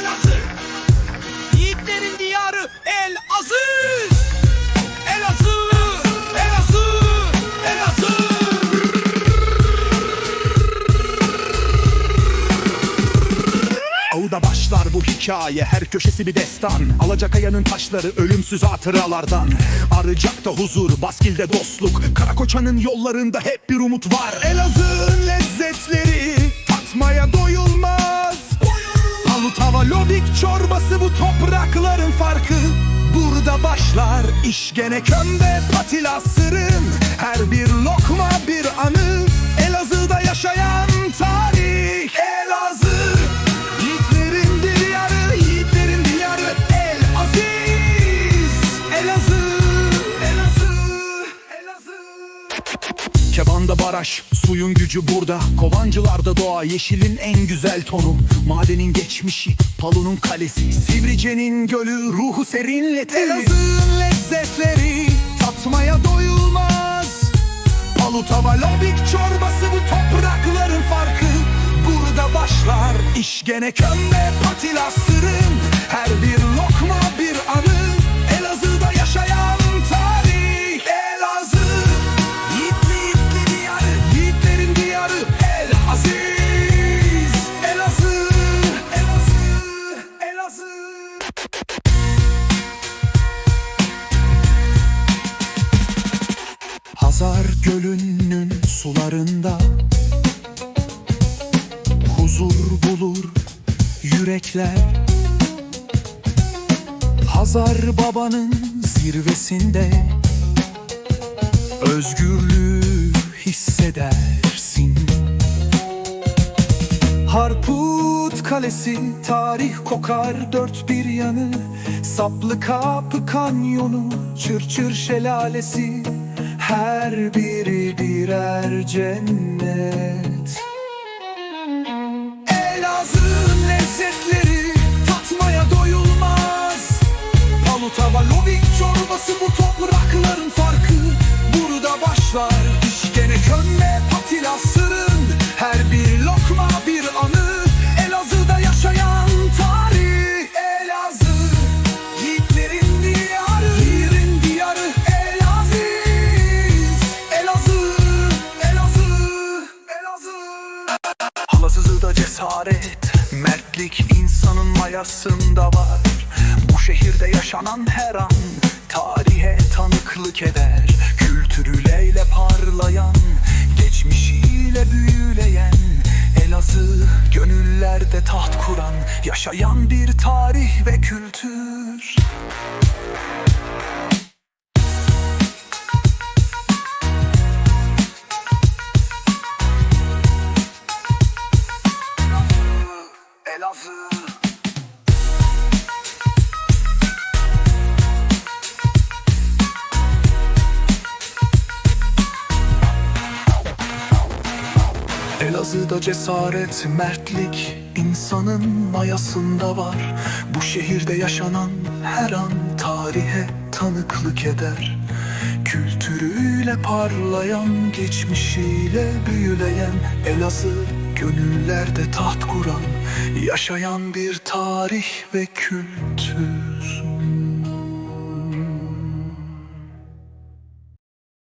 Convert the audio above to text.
Elazığ Yiğitlerin diyarı Elazığ Elazığ Elazığ Elazığ Ağıda başlar bu hikaye her köşesi bir destan. Alacakaya'nın taşları ölümsüz hatıralardan. Arıcak'ta huzur, Baskil'de dostluk. Karakoçan'ın yollarında hep bir umut var. Elazığ'ın lezzetleri tatmaya Palut lobik çorbası bu toprakların farkı. Burada başlar iş gene kömbe patila sırrın Her bir lokma bir anı Elazığ'da yaşayan tarih Kebanda baraj, suyun gücü burada. Kovancılarda doğa, yeşilin en güzel tonu. Madenin geçmişi, Palu'nun kalesi. Sivrice'nin gölü, ruhu serinletir Elazığ'ın lezzetleri, tatmaya doyulmaz. Palutava lobik çorbası bu toprakların farkı. Burada başlar iş gene kömbe patila sırrın Her bir lokma bir Gölü'nün sularında Huzur bulur yürekler. Hazar Baba'nın zirvesinde Özgürlüğü hissedersin. Harput Kalesi tarih kokar dört bir yanı Saplı Kapı Kanyonu Çırçır Şelalesi Her biri birer cennet. Elazığ'ın lezzetleri tatmaya doyulmaz. Palutava lovik çorbası bu toprakların farkı. Burada başlar cesaret, mertlik insanın mayasında var. Bu şehirde yaşanan her an tarihe tanıklık eder. Kültürüyle parlayan, geçmişiyle büyüleyen Elazığ gönüllerde taht kuran, yaşayan bir tarih ve kültür Elazığ'da cesaret, mertlik insanın mayasında var. Bu şehirde yaşanan her an tarihe tanıklık eder. Kültürüyle parlayan, geçmişiyle büyüleyen Elazığ gönüllerde taht kuran Yaşayan bir tarih ve kültür